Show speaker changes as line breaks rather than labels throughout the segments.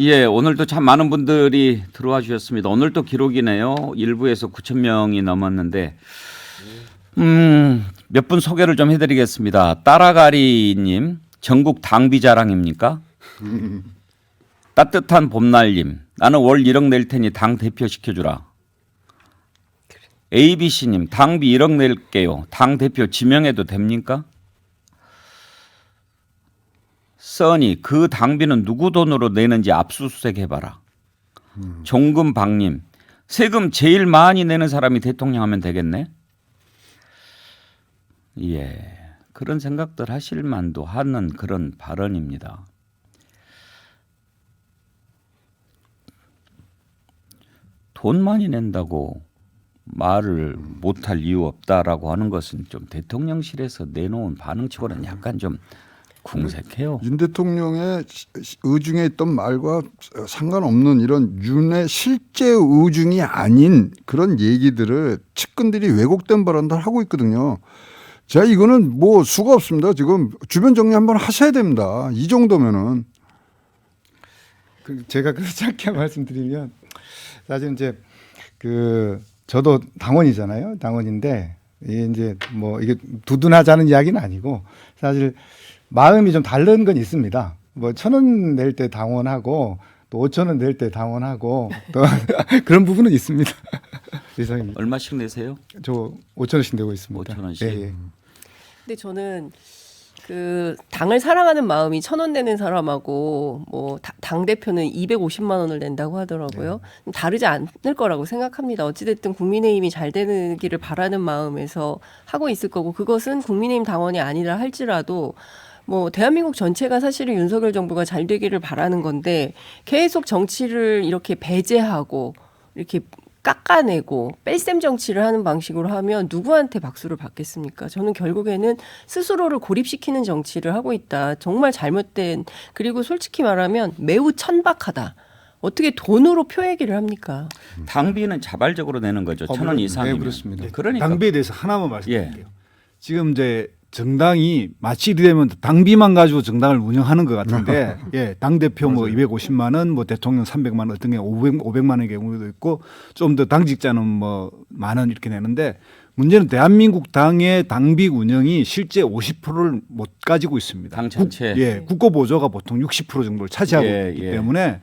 예, 오늘도 참 많은 분들이 들어와 주셨습니다. 오늘도 기록이네요. 일부에서 9천 명이 넘었는데, 음, 몇 분 소개를 좀 해드리겠습니다. 따라가리님, 전국 당비 자랑입니까? 따뜻한 봄날님, 나는 월 1억 낼 테니 당 대표 시켜주라. ABC님, 당비 1억 낼게요. 당 대표 지명해도 됩니까? 써니 그 당비는 누구 돈으로 내는지 압수수색 해봐라. 종금박님 세금 제일 많이 내는 사람이 대통령 하면 되겠네. 예 그런 생각들 하실 만도 하는 그런 발언입니다. 돈 많이 낸다고 말을 못할 이유 없다라고 하는 것은 좀 대통령실에서 내놓은 반응치고는 약간 좀 궁색해요.
윤 대통령의 의중에 있던 말과 상관없는 이런 윤의 실제 의중이 아닌 그런 얘기들을 측근들이 왜곡된 발언들 하고 있거든요. 자, 이거는 뭐 수가 없습니다. 지금 주변 정리 한번 하셔야 됩니다. 이 정도면은
그 제가 그 짧게 말씀드리면 사실 이제 그 저도 당원이잖아요. 당원인데 이제 뭐 이게 두둔하자는 이야기는 아니고 사실 마음이 좀 다른 건 있습니다. 뭐 천 원 낼 때 당원하고 또 오천 원 낼 때 당원하고 또 그런 부분은 있습니다. 이상입니다.
얼마씩 내세요?
저 오천 원씩 내고 있습니다.
5천 원씩?
예, 예.
근데 저는 그 당을 사랑하는 마음이 천 원 내는 사람하고 뭐 당 대표는 250만 원을 낸다고 하더라고요. 다르지 않을 거라고 생각합니다. 어찌됐든 국민의힘이 잘 되기를 바라는 마음에서 하고 있을 거고 그것은 국민의힘 당원이 아니라 할지라도 뭐 대한민국 전체가 사실은 윤석열 정부가 잘 되기를 바라는 건데 계속 정치를 이렇게 배제하고 이렇게 깎아내고 뺄셈 정치를 하는 방식으로 하면 누구한테 박수를 받겠습니까? 저는 결국에는 스스로를 고립시키는 정치를 하고 있다. 정말 잘못된 그리고 솔직히 말하면 매우 천박하다. 어떻게 돈으로 표 얘기를 합니까?
당비는 자발적으로 내는 거죠.
어,
천원
물론,
이상이면.
네, 그렇습니다.
그러니까
당비에 대해서 하나만 말씀드릴게요.
예.
지금 이제 정당이 마치 이되면 당비만 가지고 정당을 운영하는 것 같은데 예, 당 대표 뭐 250만 원, 뭐 대통령 300만 원, 어떤 게 500, 500만 원의 경우도 있고 좀 더 당직자는 뭐 만 원 이렇게 내는데 문제는 대한민국 당의 당비 운영이 실제 50%를 못 가지고 있습니다.
당 전체.
국, 예, 국고 보조가 보통 60% 정도를 차지하고
예,
있기
예.
때문에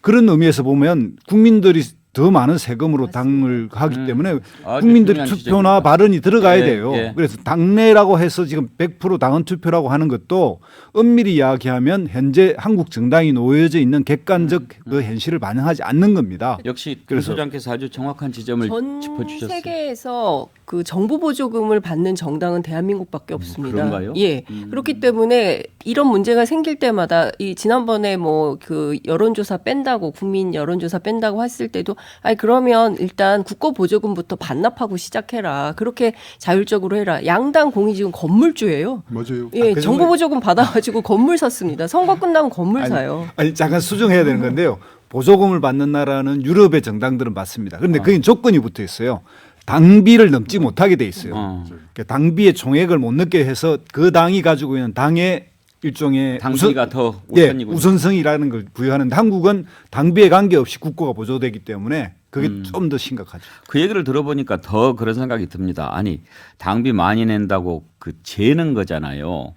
그런 의미에서 보면 국민들이 더 많은 세금으로 당을 하기 때문에
음. 아주
국민들이
중요한
투표나
지적입니다.
발언이 들어가야
예,
돼요.
예.
그래서 당내라고 해서 지금 100% 당원 투표라고 하는 것도 엄밀히 이야기하면 현재 한국 정당이 놓여져 있는 객관적 그 현실을 반영하지 않는 겁니다.
역시 그
그래서-
소장께서 아주 정확한 지점을
전
짚어주셨어요.
세계에서 그 정부 보조금을 받는 정당은 대한민국밖에 없습니다.
음, 그런가요?
예. 그렇기 때문에 이런 문제가 생길 때마다 이 지난번에 뭐 그 여론조사 뺀다고 국민 여론조사 뺀다고 했을 때도 아니 그러면 일단 국고 보조금부터 반납하고 시작해라. 그렇게 자율적으로 해라. 양당 공이 지금 건물주예요.
맞아요.
예,
그
정부
정도-
보조금 받아가지고 건물 샀습니다. 선거 끝나면 건물 사요.
아니 잠깐 수정해야 되는 건데요. 보조금을 받는 나라는 유럽의 정당들은 맞습니다. 그런데 그게 조건이 붙어 있어요. 당비를 넘지 못하게 돼 있어요.
어.
그러니까 당비의 총액을 못 넣게 해서 그 당이 가지고 있는 당의 일종의
당비가 더
예,
우선이군요.
우선성이라는 걸 부여하는데 한국은 당비에 관계없이 국고가 보조되기 때문에 그게
음.
좀더 심각하죠.
그 얘기를 들어보니까 더 그런 생각이 듭니다. 아니 당비 많이 낸다고 그 재는 거잖아요.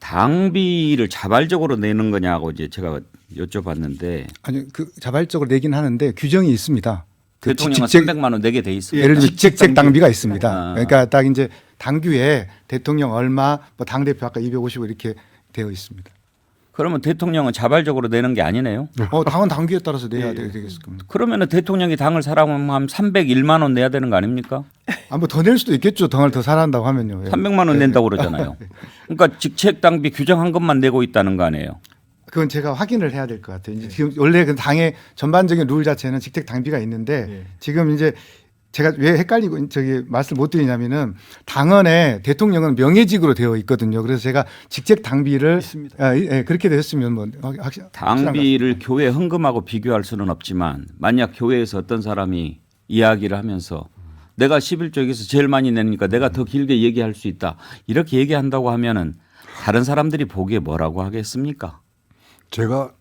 당비를 자발적으로 내는 거냐고 이제 제가 여쭤봤는데
아니 그 자발적으로 내긴 하는데 규정이 있습니다. 그
대통령은
직책-
300만 원 내게 돼 있습니다.
예를 들면 직책 당비가 있습니다.
아.
그러니까 딱 이제 당규에 대통령 얼마, 뭐 당 대표 아까 250 이렇게 되어 있습니다.
그러면 대통령은 자발적으로 내는 게 아니네요.
어, 당은 당규에 따라서 내야 되- 되겠을 겁니다.
그러면은 대통령이 당을 사랑하면 301만 원 내야 되는 거 아닙니까?
아, 뭐 더 낼 수도 있겠죠. 당을 더 사랑한다고 하면요. 예.
300만 원 낸다고 그러잖아요. 그러니까 직책 당비 규정한 것만 내고 있다는 거 아니에요.
그건 제가 확인을 해야 될 것 같아요. 이제 지금 원래 그 당의 전반적인 룰 자체는 직책 당비가 있는데
예.
지금 이제 제가 왜 헷갈리고 저기 말씀 못 드리냐면은 당헌에 대통령은 명예직으로 되어 있거든요. 그래서 제가 직책 당비를
있습니다.
아, 예, 그렇게 됐으면 뭐 확- 확실
당비를 교회 헌금하고 비교할 수는 없지만 만약 교회에서 어떤 사람이 이야기를 하면서 내가 11조에서 제일 많이 내니까 내가 더 길게 얘기할 수 있다. 이렇게 얘기한다고 하면은 다른 사람들이 보기에 뭐라고 하겠습니까?
제가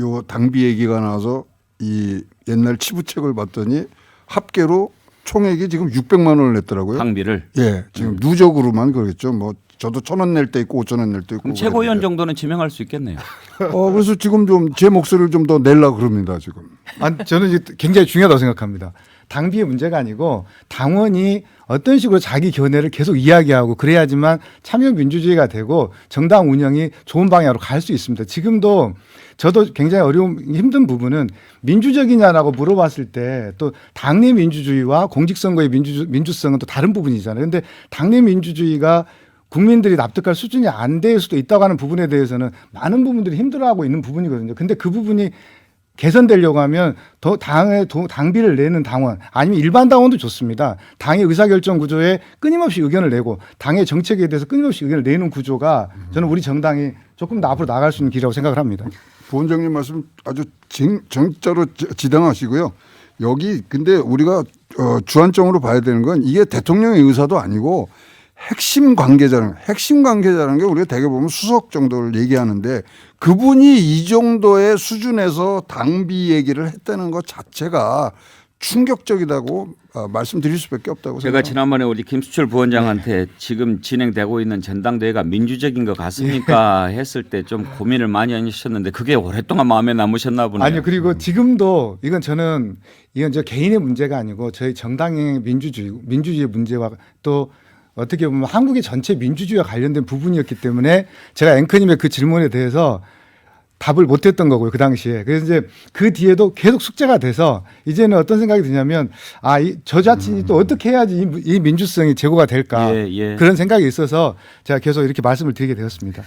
요 당비 얘기가 나와서 이 옛날 치부책을 봤더니 합계로 총액이 지금 600만 원을 냈더라고요.
당비를.
예, 지금 누적으로만 그러겠죠. 뭐 저도 천 원 낼 때 있고 오천 원 낼 때 있고.
그럼 최고위원
그랬는데.
정도는 지명할 수 있겠네요.
어 그래서 지금 좀 제 목소리를 좀더 내려 그럽니다 지금.
아, 저는 이게 굉장히 중요하다고 생각합니다. 당비의 문제가 아니고 당원이 어떤 식으로 자기 견해를 계속 이야기하고 그래야지만 참여 민주주의가 되고 정당 운영이 좋은 방향으로 갈 수 있습니다. 지금도 저도 굉장히 어려운 힘든 부분은 민주적이냐라고 물어봤을 때 또 당내 민주주의와 공직선거의 민주 민주성은 또 다른 부분이잖아요. 근데 당내 민주주의가 국민들이 납득할 수준이 안 될 수도 있다고 하는 부분에 대해서는 많은 부분들이 힘들어하고 있는 부분이거든요. 근데 그 부분이 개선되려고 하면 더 도- 당비를 내는 당원 아니면 일반 당원도 좋습니다. 당의 의사결정 구조에 끊임없이 의견을 내고 당의 정책에 대해서 끊임없이 의견을 내는 구조가 저는 우리 정당이 조금 더 앞으로 나갈 수 있는 길이라고 생각을 합니다.
부원장님 말씀 아주 정, 정자로 지- 지당하시고요. 여기 근데 우리가 어, 주안점으로 봐야 되는 건 이게 대통령의 의사도 아니고 핵심 관계자는 핵심 관계자라는 게 우리가 대개 보면 수석 정도를 얘기하는데 그분이 이 정도의 수준에서 당비 얘기를 했다는 것 자체가 충격적이다고 어, 말씀드릴 수밖에 없다고
제가
생각합니다.
지난번에 우리 김수철 부원장한테 지금 진행되고 있는 전당대회가 민주적인 것 같습니까 했을 때 좀 고민을 많이 하셨는데 그게 오랫동안 마음에 남으셨나 보네요.
아니요. 그리고 지금도 이건 저는 이건 저 개인의 문제가 아니고 저희 정당의 민주주의 민주주의 문제와 또 어떻게 보면 한국의 전체 민주주의와 관련된 부분이었기 때문에 제가 앵커님의 그 질문에 대해서 답을 못했던 거고요 그 당시에 그래서 이제 그 뒤에도 계속 숙제가 돼서 이제는 어떤 생각이 드냐면 아 이 저 자신이 또 어떻게 해야지 이, 이 민주성이 제고가 될까
예, 예.
그런 생각이 있어서 제가 계속 이렇게 말씀을 드리게 되었습니다.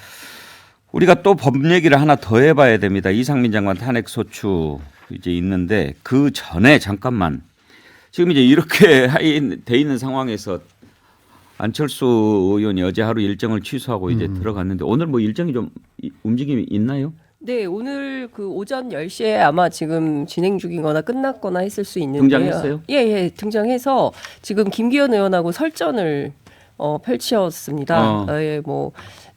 우리가 또 법 얘기를 하나 더 해봐야 됩니다. 이상민 장관 탄핵 소추 이제 있는데 그 전에 잠깐만 지금 이제 이렇게 돼 있는 상황에서 안철수 의원이 어제 하루 일정을 취소하고 이제 들어갔는데 오늘 뭐 일정이 좀 이- 움직임이 있나요?
네, 오늘 그 오전 10시에 아마 지금 진행 중이거나 끝났거나 했을 수 있는데요.
등장했어요?
예, 예, 등장해서 지금 김기현 의원하고 설전을 어, 펼치었습니다.
어.
어, 예, 뭐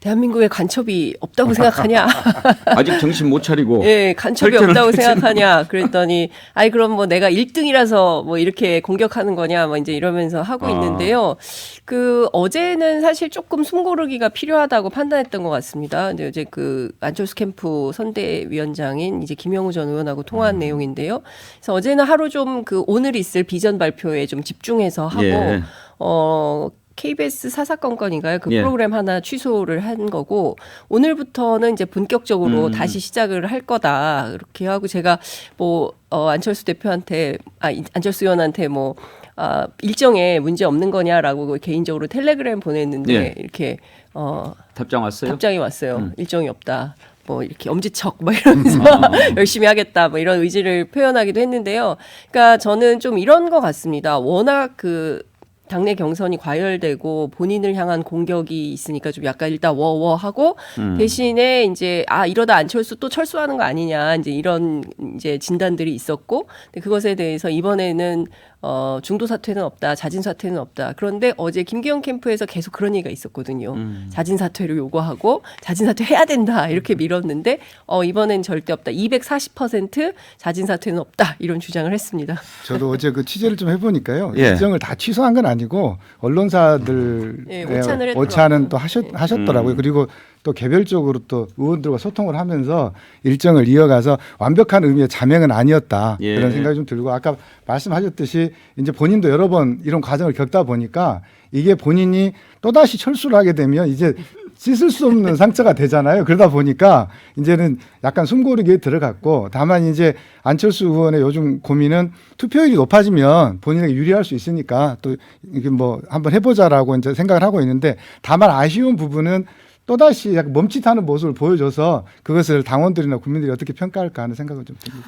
대한민국에 간첩이 없다고 생각하냐?
아직 정신 못 차리고
예, 간첩이 없다고 생각하냐? 그랬더니 아이 그럼 뭐 내가 1등이라서 뭐 이렇게 공격하는 거냐? 뭐 이제 이러면서 하고
아.
있는데요. 그 어제는 사실 조금 숨고르기가 필요하다고 판단했던 것 같습니다. 근데 어제 그 안철수 캠프 선대위원장인 이제 김영우 전 의원하고 통화한 내용인데요. 그래서 어제는 하루 좀 그 오늘 있을 비전 발표에 좀 집중해서 하고
예.
어 KBS 사사건건인가요? 그
예.
프로그램 하나 취소를 한 거고 오늘부터는 이제 본격적으로
음.
다시 시작을 할 거다 이렇게 하고 제가 뭐 어, 안철수 대표한테 아 이- 안철수 의원한테 뭐 아, 일정에 문제 없는 거냐라고 개인적으로 텔레그램 보냈는데
예.
이렇게 어
답장 왔어요?
답장이 왔어요.
음.
일정이 없다. 뭐 이렇게 엄지척 뭐 이러면서 열심히 하겠다 뭐 이런 의지를 표현하기도 했는데요. 그러니까 저는 좀 이런 것 같습니다. 워낙 그 당내 경선이 과열되고 본인을 향한 공격이 있으니까 좀 약간 일단 워워 하고
음.
대신에 이제 아 이러다 안철수 또 철수하는 거 아니냐 이제 이런 이제 진단들이 있었고 근데 그것에 대해서 이번에는 어 중도 사퇴는 없다 자진 사퇴는 없다 그런데 어제 김기현 캠프에서 계속 그런 얘기가 있었거든요
음.
자진 사퇴를 요구하고 자진 사퇴 해야 된다 이렇게 밀었는데 어 이번엔 절대 없다 240% 자진 사퇴는 없다 이런 주장을 했습니다.
저도 어제 그 취재를 좀 해보니까요.
예.
일정을 다 취소한 건 아니고 언론사들
예, 오찬을 했더라고요.
오찬은 또 하셨,
예.
하셨더라고요.
음.
그리고 또 개별적으로 또 의원들과 소통을 하면서 일정을 이어가서 완벽한 의미의 자명은 아니었다
예.
그런 생각이 좀 들고 아까 말씀하셨듯이 이제 본인도 여러 번 이런 과정을 겪다 보니까 이게 본인이 또 다시 철수를 하게 되면 이제 씻을 수 없는 상처가 되잖아요. 그러다 보니까 이제는 약간 숨고르기에 들어갔고 다만 이제 안철수 의원의 요즘 고민은 투표율이 높아지면 본인에게 유리할 수 있으니까 또 이게 뭐 한번 해보자라고 이제 생각을 하고 있는데 다만 아쉬운 부분은 또다시 약간 멈칫하는 모습을 보여줘서 그것을 당원들이나 국민들이 어떻게 평가할까 하는 생각을 좀 듭니다.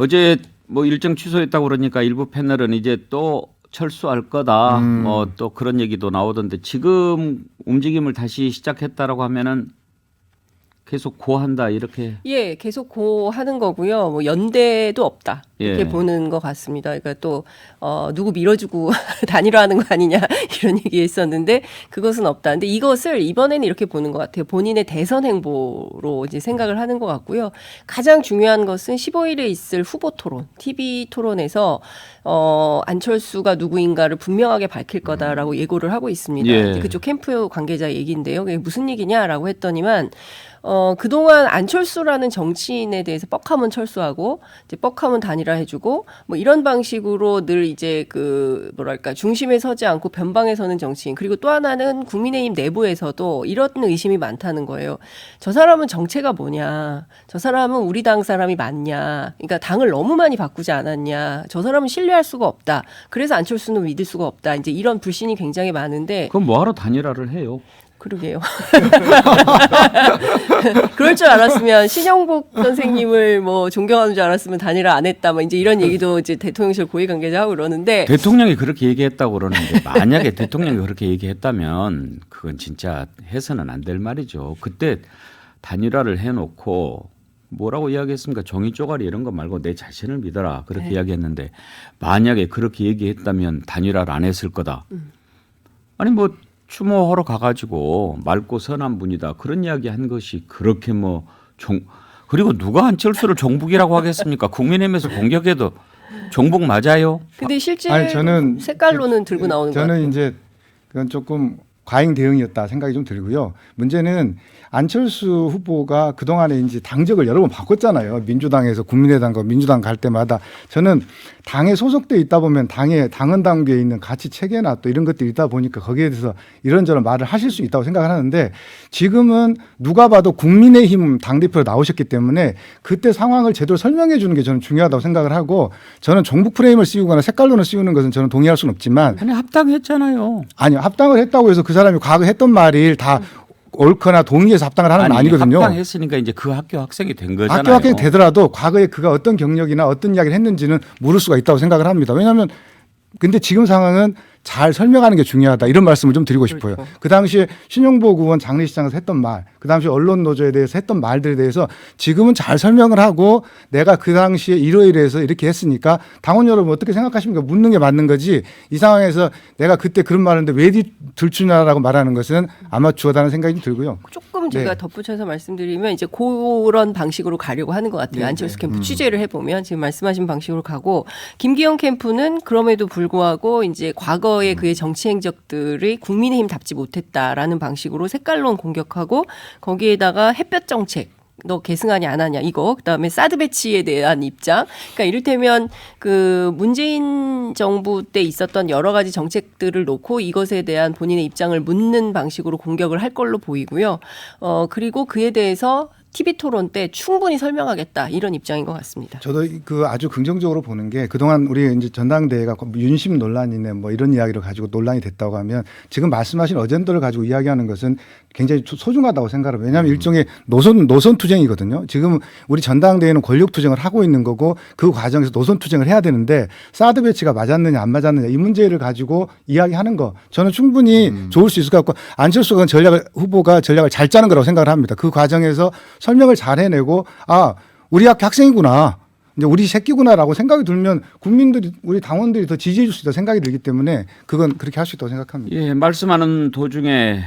어제 뭐 일정 취소했다고 그러니까 일부 패널은 이제 또 철수할 거다.
음.
뭐또 그런 얘기도 나오던데 지금 움직임을 다시 시작했다라고 하면은 계속 고한다 이렇게
예, 계속 고 하는 거고요. 뭐 연대도 없다 이렇게
예.
보는 것 같습니다. 그러니까 또 어, 누구 밀어주고 단일화하는 거 아니냐 이런 얘기했었는데 그것은 없다. 근데 이것을 이번에는 이렇게 보는 것 같아요. 본인의 대선 행보로 이제 생각을 하는 것 같고요. 가장 중요한 것은 15일에 있을 후보 토론, TV 토론에서 어, 안철수가 누구인가를 분명하게 밝힐 거다라고 예고를 하고 있습니다.
예.
그쪽 캠프 관계자 얘기인데요. 그게 무슨 얘기냐라고 했더니만 어, 그동안 안철수라는 정치인에 대해서 뻑하면 철수하고, 이제 뻑하면 단일화 해주고, 뭐 이런 방식으로 늘 이제 그, 뭐랄까, 중심에 서지 않고 변방에 서는 정치인. 그리고 또 하나는 국민의힘 내부에서도 이런 의심이 많다는 거예요. 저 사람은 정체가 뭐냐. 저 사람은 우리 당 사람이 맞냐. 그러니까 당을 너무 많이 바꾸지 않았냐. 저 사람은 신뢰할 수가 없다. 그래서 안철수는 믿을 수가 없다. 이제 이런 불신이 굉장히 많은데,
그럼 뭐하러 단일화를 해요?
그러게요. 그럴 줄 알았으면 신영복 선생님을 뭐 존경하는 줄 알았으면 단일화 안 했다. 뭐 이제 이런 얘기도 이제 대통령실 고위 관계자 하고 그러는데
대통령이 그렇게 얘기했다고 그러는데 만약에 대통령이 그렇게 얘기했다면 그건 진짜 해서는 안 될 말이죠. 그때 단일화를 해놓고 뭐라고 이야기했습니까? 종이 쪼가리 이런 거 말고 내 자신을 믿어라 그렇게
네.
이야기했는데 만약에 그렇게 얘기했다면 단일화를 안 했을 거다. 아니 뭐 추모하러 가가지고 맑고 선한 분이다 그런 이야기 한 것이 그렇게 뭐 종 그리고 누가 안철수를 종북이라고 하겠습니까? 국민의힘에서 공격해도 종북 맞아요?
근데 실제
아니, 저는
색깔로는 들고 나오는 거
저는
같아요.
이제 그건 조금 과잉 대응이었다 생각이 좀 들고요. 문제는 안철수 후보가 그동안에 이제 당적을 여러 번 바꿨잖아요. 민주당에서 국민의당과 민주당 갈 때마다 저는 당에 소속돼 있다 보면 당의 당헌 당규에 있는 가치 체계나 또 이런 것들이 있다 보니까 거기에 대해서 이런저런 말을 하실 수 있다고 생각을 하는데 지금은 누가 봐도 국민의힘 당대표로 나오셨기 때문에 그때 상황을 제대로 설명해 주는 게 저는 중요하다고 생각을 하고 저는 종북 프레임을 씌우거나 색깔론을 씌우는 것은 저는 동의할 수는 없지만
아니 합당했잖아요.
아니요 합당을 했다고 해서 그 사람이 과거 했던 말이 다 옳거나 동의해서 합당을 하는 건 아니거든요.
합당했으니까 이제 그 학교 학생이 된 거잖아요.
학교 학생이 되더라도 과거에 그가 어떤 경력이나 어떤 이야기를 했는지는 물을 수가 있다고 생각을 합니다. 왜냐하면 근데 지금 상황은 잘 설명하는 게 중요하다 이런 말씀을 좀 드리고 싶어요.
그렇죠.
그 당시에 신영복 의원 장례식장에서 했던 말, 그 당시 언론 노조에 대해서 했던 말들에 대해서 지금은 잘 설명을 하고 내가 그 당시에 이러이러해서 이렇게 했으니까 당원 여러분 어떻게 생각하십니까? 묻는 게 맞는 거지. 이 상황에서 내가 그때 그런 말했는데 왜 들추냐라고 말하는 것은 아마추어다는 생각이 좀 들고요.
조금 제가
네.
덧붙여서 말씀드리면 이제 그런 방식으로 가려고 하는 것 같아요.
네,
안철수
네.
캠프 취재를 해보면 지금 말씀하신 방식으로 가고 김기현 캠프는 그럼에도 불구하고 이제 과거 의 그의 정치 행적들이 국민의힘 답지 못했다라는 방식으로 색깔론 공격하고 거기에다가 햇볕 정책 너 계승하냐 안 하냐 이거 그다음에 사드 배치에 대한 입장. 그러니까 이를테면 그 문재인 정부 때 있었던 여러 가지 정책들을 놓고 이것에 대한 본인의 입장을 묻는 방식으로 공격을 할 걸로 보이고요. 어 그리고 그에 대해서 TV 토론 때 충분히 설명하겠다 이런 입장인 것 같습니다.
저도 이- 그 아주 긍정적으로 보는 게 그동안 우리 이제 전당대회가 윤심 논란이네 뭐 이런 이야기를 가지고 논란이 됐다고 하면 지금 말씀하신 어젠더를 가지고 이야기하는 것은 굉장히 소- 소중하다고 생각을. 왜냐하면 일종의 노선 노선 투쟁이거든요. 지금 우리 전당대회는 권력 투쟁을 하고 있는 거고 그 과정에서 노선 투쟁을 해야 되는데 사드 배치가 맞았느냐 안 맞았느냐 이 문제를 가지고 이야기하는 거 저는 충분히 좋을 수 있을 것 같고 안철수가 전략을 후보가 전략을 잘 짜는 거라고 생각을 합니다. 그 과정에서 설명을 잘 해내고 아 우리 학교 학생이구나. 이제 우리 새끼구나라고 생각이 들면 국민들이 우리 당원들이 더 지지해 줄 수 있다 생각이 들기 때문에 그건 그렇게 할 수 있다고 생각합니다.
예, 말씀하는 도중에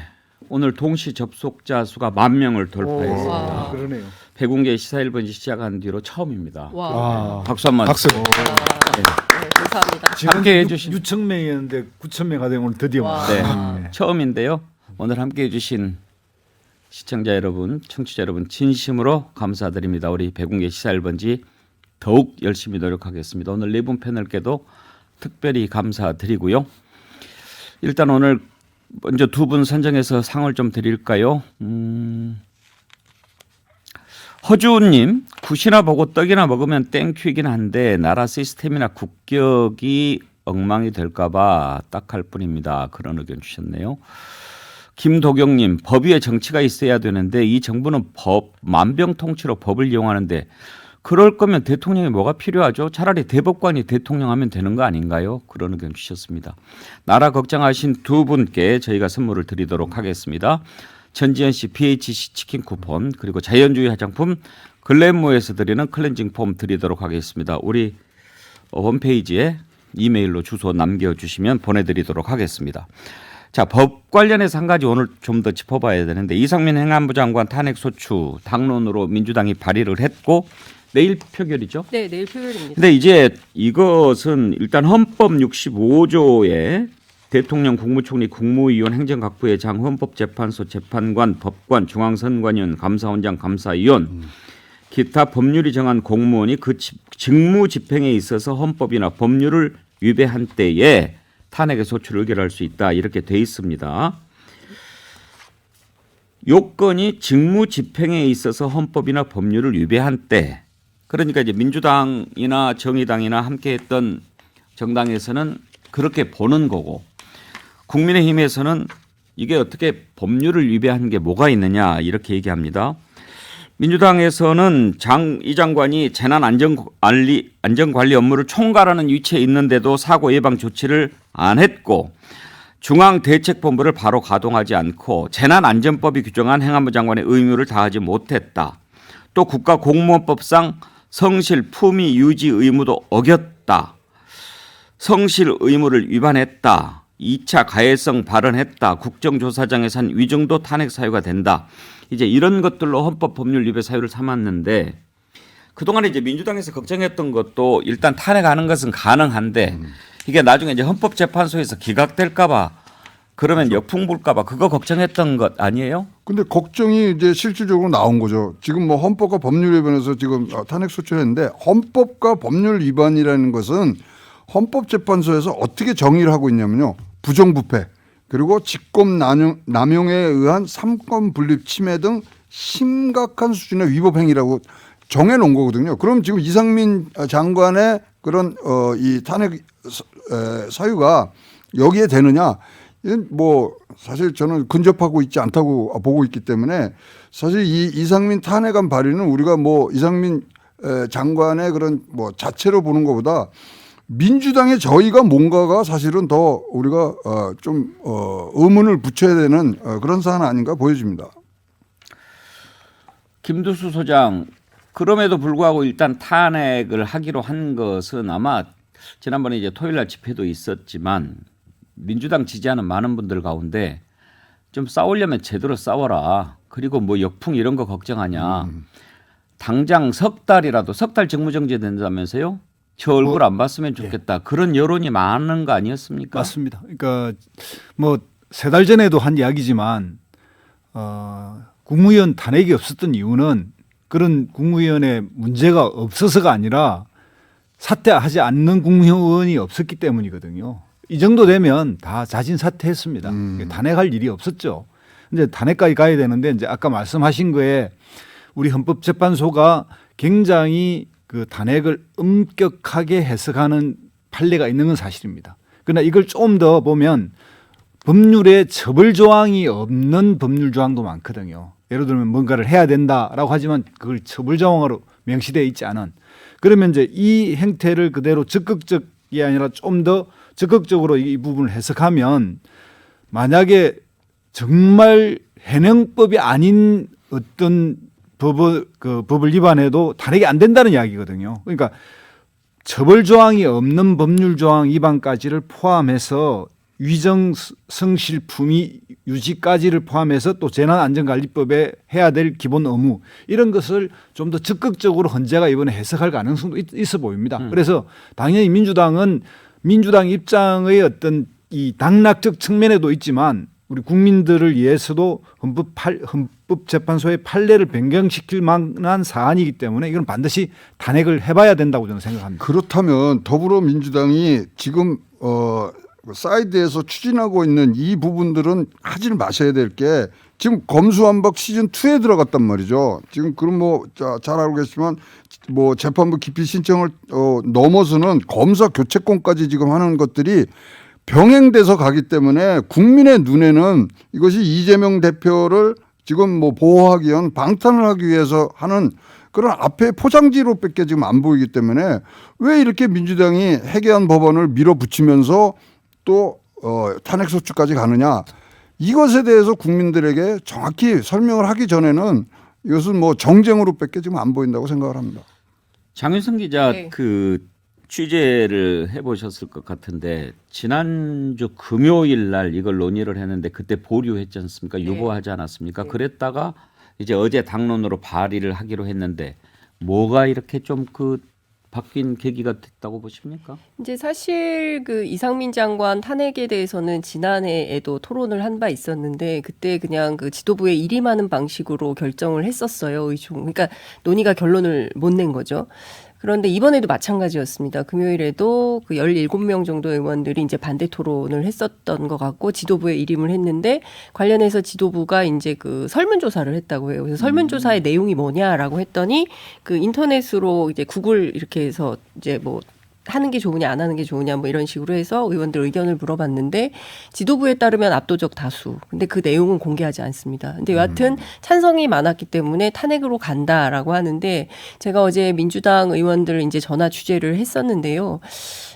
오늘 동시 접속자 수가 만 명을 돌파했습니다.
와.
그러네요.
백운계 시사 1번지 시작한 뒤로 처음입니다.
와.
아,
박수 한번.
박수.
네, 감사합니다.
함께 해주신
6천 명이었는데 9천 명가 되면 오늘 드디어
와.
네.
네.
처음인데요. 오늘 함께 해주신 시청자 여러분, 청취자 여러분 진심으로 감사드립니다. 우리 백운계 시사 1번지 더욱 열심히 노력하겠습니다. 오늘 네 분 패널께도 특별히 감사드리고요. 일단 오늘 먼저 두 분 선정해서 상을 좀 드릴까요? 음, 허주님 굿이나 보고 떡이나 먹으면 땡큐이긴 한데 나라 시스템이나 국격이 엉망이 될까봐 딱할 뿐입니다. 그런 의견 주셨네요. 김도경님 법 위에 정치가 있어야 되는데 이 정부는 법 만병통치로 법을 이용하는데 그럴 거면 대통령이 뭐가 필요하죠? 차라리 대법관이 대통령 하면 되는 거 아닌가요? 그런 의견 주셨습니다. 나라 걱정하신 두 분께 저희가 선물을 드리도록 하겠습니다. 전지현 씨 BHC 치킨 쿠폰 그리고 자연주의 화장품 글램모에서 드리는 클렌징 폼 드리도록 하겠습니다. 우리 어, 홈페이지에 이메일로 주소 남겨주시면 보내드리도록 하겠습니다. 자, 법 관련해서 한 가지 오늘 좀 더 짚어봐야 되는데 이상민 행안부 장관 탄핵 소추 당론으로 민주당이 발의를 했고 내일 표결이죠.
네, 내일 표결입니다.
근데 이제 이것은 일단 헌법 65조에 대통령, 국무총리, 국무위원, 행정각부의 장, 헌법재판소, 재판관, 법관, 중앙선관위원, 감사원장, 감사위원, 기타 법률이 정한 공무원이 그 지- 직무 집행에 있어서 헌법이나 법률을 위배한 때에 탄핵의 소추를 의결할 수 있다 이렇게 돼 있습니다. 요건이 직무 집행에 있어서 헌법이나 법률을 위배한 때 그러니까 이제 민주당이나 정의당이나 함께했던 정당에서는 그렇게 보는 거고 국민의힘에서는 이게 어떻게 법률을 위배한 게 뭐가 있느냐 이렇게 얘기합니다. 민주당에서는 장 이 장관이 재난 안전 관리 안전 관리 업무를 총괄하는 위치에 있는데도 사고 예방 조치를 안 했고 중앙 대책본부를 바로 가동하지 않고 재난 안전법이 규정한 행안부 장관의 의무를 다하지 못했다. 또 국가 공무원법상 성실 품위 유지 의무도 어겼다. 성실 의무를 위반했다. 2차 가해성 발언했다. 국정조사장에서 한 위증도 탄핵 사유가 된다. 이제 이런 것들로 헌법 법률 위배 사유를 삼았는데 그동안에 이제 민주당에서 걱정했던 것도 일단 탄핵하는 것은 가능한데 이게 나중에 이제 헌법재판소에서 기각될까 봐 그러면 역풍 불까봐 그거 걱정했던 것 아니에요?
근데 걱정이 이제 실질적으로 나온 거죠. 지금 뭐 헌법과 법률 위반에서 지금 어, 탄핵 소추했는데 헌법과 법률 위반이라는 것은 헌법재판소에서 어떻게 정의를 하고 있냐면요. 부정부패 그리고 직권 남용, 남용에 의한 삼권 분립 침해 등 심각한 수준의 위법 행위라고 정해 놓은 거거든요. 그럼 지금 이상민 장관의 그런 어, 이 탄핵 사유가 여기에 되느냐? 이건 뭐 사실 저는 근접하고 있지 않다고 보고 있기 때문에 사실 이 이상민 탄핵안 발의는 우리가 뭐 이상민 에, 장관의 그런 뭐 자체로 보는 것보다 민주당의 저희가 뭔가가 사실은 더 우리가 어, 좀 어, 의문을 붙여야 되는 어, 그런 사안 아닌가 보여집니다.
김두수 소장 그럼에도 불구하고 일단 탄핵을 하기로 한 것은 아마 지난번에 이제 토요일 날 집회도 있었지만 민주당 지지하는 많은 분들 가운데 좀 싸우려면 제대로 싸워라. 그리고 뭐 역풍 이런 거 걱정하냐. 당장 석 달이라도 석 달 직무정지 된다면서요? 저 얼굴 안 봤으면 좋겠다. 그런 여론이 많은 거 아니었습니까?
맞습니다. 그러니까 뭐 세 달 전에도 한 이야기지만 어, 국무위원 탄핵이 없었던 이유는 그런 국무위원의 문제가 없어서가 아니라 사퇴하지 않는 국무위원이 없었기 때문이거든요. 이 정도 되면 다 자진 사퇴했습니다. 탄핵할 일이 없었죠. 이제 탄핵까지 가야 되는데 이제 아까 말씀하신 거에 우리 헌법재판소가 굉장히 그 탄핵을 엄격하게 해석하는 판례가 있는 건 사실입니다. 그러나 이걸 좀 더 보면 법률에 처벌 조항이 없는 법률 조항도 많거든요. 예를 들면 뭔가를 해야 된다라고 하지만 그걸 처벌 조항으로 명시되어 있지 않은 그러면 이제 이 행태를 그대로 적극적이 아니라 좀 더 적극적으로 이 부분을 해석하면 만약에 정말 현행법이 아닌 어떤 법을 그 법을 위반해도 탄핵이 안 된다는 이야기거든요. 그러니까 처벌 조항이 없는 법률 조항 위반까지를 포함해서 위정 성실 품위 유지까지를 포함해서 또 재난안전관리법에 해야 될 기본 의무 이런 것을 좀 더 적극적으로 헌재가 이번에 해석할 가능성도 있, 있어 보입니다. 그래서 당연히 민주당은 민주당 입장의 어떤 이 당락적 측면에도 있지만 우리 국민들을 위해서도 헌법 팔, 헌법재판소의 판례를 변경시킬 만한 사안이기 때문에 이건 반드시 탄핵을 해봐야 된다고 저는 생각합니다.
그렇다면 더불어민주당이 지금 어 사이드에서 추진하고 있는 이 부분들은 하지 마셔야 될 게 지금 검수완박 시즌 2에 들어갔단 말이죠. 지금 그럼 뭐 잘 알고 계시지만 뭐 재판부 기피 신청을 어 넘어서는 검사 교체권까지 지금 하는 것들이 병행돼서 가기 때문에 국민의 눈에는 이것이 이재명 대표를 지금 뭐 보호하기 위한 방탄을 하기 위해서 하는 그런 앞에 포장지로밖에 지금 안 보이기 때문에 왜 이렇게 민주당이 해계한 법안을 밀어붙이면서 또 어, 탄핵소추까지 가느냐 이것에 대해서 국민들에게 정확히 설명을 하기 전에는 이것은 뭐 정쟁으로밖에 지금 안 보인다고 생각을 합니다.
장윤성 기자
네.
그 취재를 해보셨을 것 같은데 지난주 금요일 날 이걸 논의를 했는데 그때 보류했지 않습니까?
네.
유보하지 않았습니까? 그랬다가 이제 어제 당론으로 발의를 하기로 했는데 뭐가 이렇게 좀 그 바뀐 계기가 됐다고 보십니까?
이제 사실 그 이상민 장관 탄핵에 대해서는 지난해에도 토론을 한 바 있었는데 그때 그냥 그 지도부에 일임하는 방식으로 결정을 했었어요. 그러니까 논의가 결론을 못 낸 거죠. 그런데 이번에도 마찬가지였습니다. 금요일에도 그 17명 정도 의원들이 이제 반대 토론을 했었던 것 같고 지도부에 일임을 했는데 관련해서 지도부가 이제 그 설문조사를 했다고 해요. 그래서 설문조사의 내용이 뭐냐라고 했더니 그 인터넷으로 이제 구글 이렇게 해서 이제 뭐 하는 게 좋으냐 안 하는 게 좋으냐 뭐 이런 식으로 해서 의원들 의견을 물어봤는데 지도부에 따르면 압도적 다수. 근데 그 내용은 공개하지 않습니다. 근데 여하튼 찬성이 많았기 때문에 탄핵으로 간다라고 하는데 제가 어제 민주당 의원들 이제 전화 취재를 했었는데요.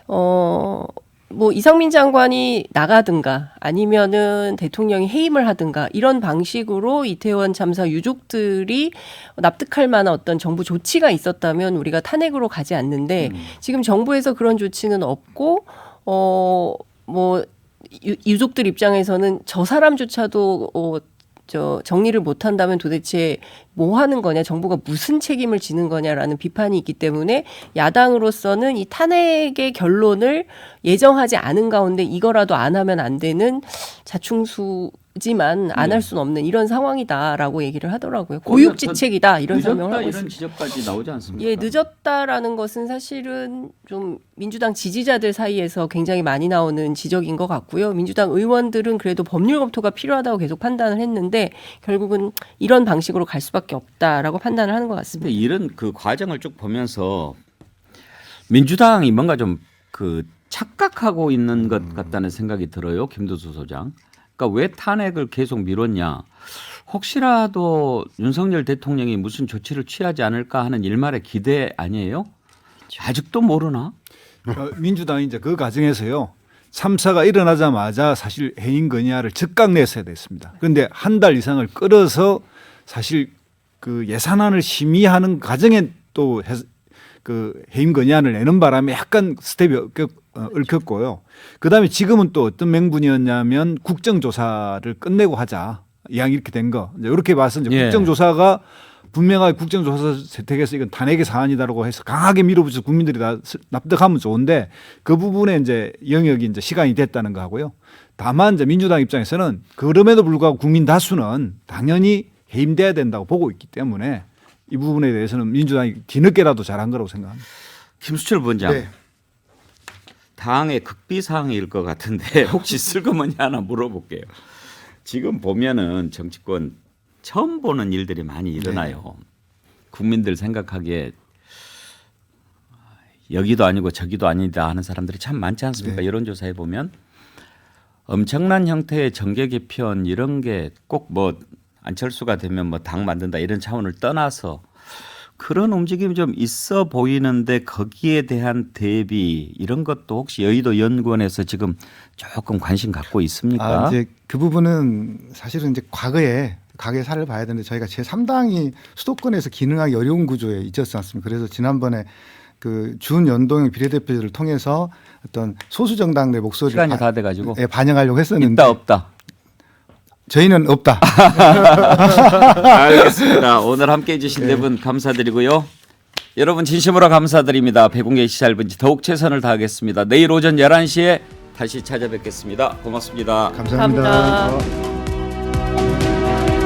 어, 뭐 이상민 장관이 나가든가 아니면은 대통령이 해임을 하든가 이런 방식으로 이태원 참사 유족들이 납득할 만한 어떤 정부 조치가 있었다면 우리가 탄핵으로 가지 않는데 지금 정부에서 그런 조치는 없고 어뭐 유족들 입장에서는 저 사람조차도 어, 저 정리를 못 한다면 도대체 뭐 하는 거냐? 정부가 무슨 책임을 지는 거냐라는 비판이 있기 때문에 야당으로서는 이 탄핵의 결론을 예정하지 않은 가운데 이거라도 안 하면 안 되는 자충수 지만 안 할 수는 없는 이런 상황이다라고 얘기를 하더라고요. 고육지책이다 이런 설명을 하고
이런
있습니다.
지적까지 나오지 않습니까?
예, 늦었다라는 것은 사실은 좀 민주당 지지자들 사이에서 굉장히 많이 나오는 지적인 것 같고요. 민주당 의원들은 그래도 법률 검토가 필요하다고 계속 판단을 했는데 결국은 이런 방식으로 갈 수밖에 없다라고 판단을 하는 것 같습니다.
이런 그 과정을 쭉 보면서 민주당이 뭔가 좀그 착각하고 있는 것 같다는 생각이 들어요. 김두수 소장. 그러니까 왜 탄핵을 계속 미뤘냐? 혹시라도 윤석열 대통령이 무슨 조치를 취하지 않을까 하는 일말의 기대 아니에요? 아직도 모르나?
어, 민주당이 이제 그 과정에서요. 참사가 일어나자마자 사실 해임 건의안을 즉각 냈어야 됐습니다. 그런데 한 달 이상을 끌어서 사실 그 예산안을 심의하는 과정에 또 해, 그 해임 건의안을 내는 바람에 약간 스텝이 얽혔, 어, 얽혔고요. 그다음에 지금은 또 어떤 맹분이었냐면 국정조사를 끝내고 하자. 이왕 이렇게 된 거. 이제 이렇게 봐서 이제
예.
국정조사가 분명하게 국정조사 채택해서 이건 탄핵의 사안이다라고 해서 강하게 밀어붙여 국민들이 다 스- 납득하면 좋은데 그 부분에 이제 영역이 이제 시간이 됐다는 거 하고요. 다만 이제 민주당 입장에서는 그럼에도 불구하고 국민 다수는 당연히 해임돼야 된다고 보고 있기 때문에 이 부분에 대해서는 민주당이 뒤늦게라도 잘한 거라고 생각합니다.
김수철 부원장.
네.
당의 극비 사항일 것 같은데 혹시 슬그머니 하나 물어볼게요. 지금 보면은 정치권 처음 보는 일들이 많이 일어나요. 국민들 생각하기에 여기도 아니고 저기도 아니다 하는 사람들이 참 많지 않습니까? 여론조사에 보면 엄청난 형태의 정계 개편 이런 게 꼭 뭐 안철수가 되면 뭐 당 만든다 이런 차원을 떠나서 그런 움직임이 좀 있어 보이는데 거기에 대한 대비 이런 것도 혹시 여의도 연구원에서 지금 조금 관심 갖고 있습니까?
아, 이제 그 부분은 사실은 이제 과거에 과거의 사례를 봐야 되는데 저희가 제 3당이 수도권에서 기능하기 어려운 구조에 있었지 않습니까? 그래서 지난번에 그 준연동형 비례대표를 통해서 어떤 소수 정당의 목소리를
시간이
바-
다 돼가지고
예, 반영하려고 했었는데
있다 없다.
저희는 없다.
알겠습니다. 오늘 함께 해 주신 네 분 감사드리고요. 여러분 진심으로 감사드립니다. 배공개 시 짧은지 더욱 최선을 다하겠습니다. 내일 오전 11시에 다시 찾아뵙겠습니다. 고맙습니다.
감사합니다.
감사합니다.